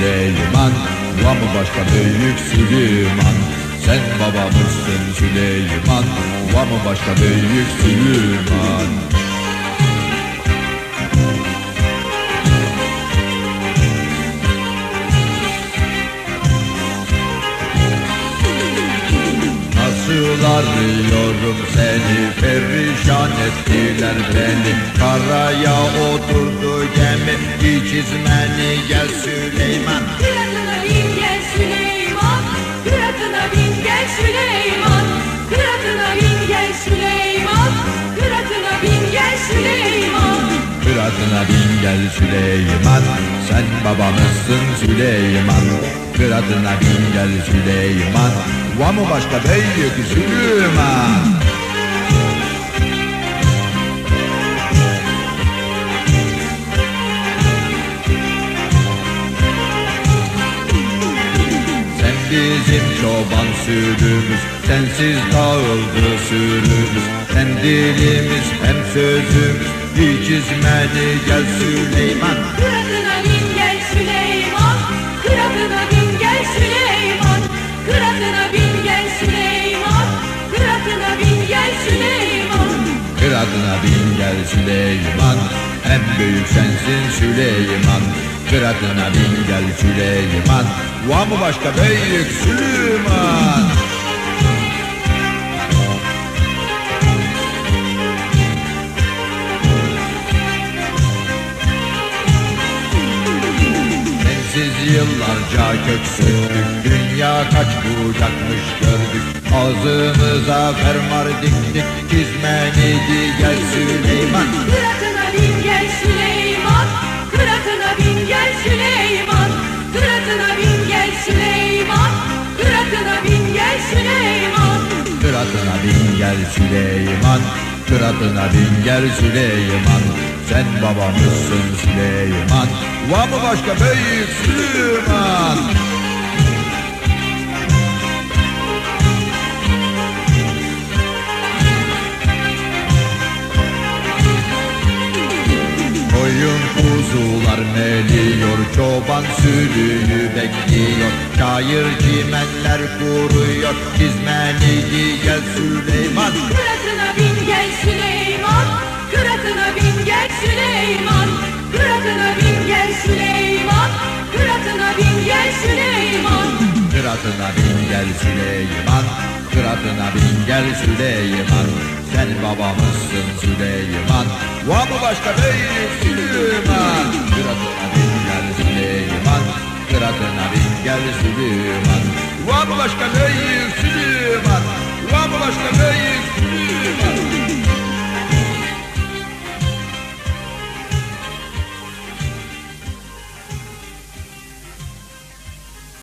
Süleyman Ula mı başka büyük Süleyman. Sen babamızsın Süleyman Ula mı başka büyük Süleyman. Nasıl arıyorum seni perişan ettiler beni. Karaya oturdu gemi hiç izmeni gel Süleyman Kıratına bin gel Süleyman. Sen babamızsın Süleyman. Kıratına bin gel Süleyman. Var mı başka büyük Süleyman? Bizim çoban sürümüz Sensiz dağıldı sürümüz. Hem dilimiz hem sözümüz Hiç izmedi gel Süleyman. Kıratına bin gel Süleyman. Kıratına bin gel Süleyman. Kıratına bin gel Süleyman. Kıratına bin gel Süleyman. Kıratına bin gel Süleyman. En büyük sensin Süleyman. Kıratına bin gel Süleyman. Var mı başka büyük Süleyman yıllarca kök söktük Dünya kaç bucakmış gördük. Ağzımıza fermar diktik. Çizmeniydi gel Süleyman. Kıratına bin gel Süleyman. Kıratına bin gel Süleyman. Kıratına bin gel Süleyman. Kıratına bin gel Süleyman. Kıratına bin gel Süleyman Kıratına bin gel Süleyman. Sen babamızsın Süleyman. Var mı başka büyük Süleyman? Koyun kuzular meliyor Çoban sürüyü bekliyor. Şair cimenler kuruyor Çizmeni Kıratına bin gel Süleyman Kıratına bin gel Süleyman Sen babamızsın Süleyman Var mı başka büyük Süleyman Kıratına bin gel Süleyman Kıratına bin gel Süleyman Var mı başka büyük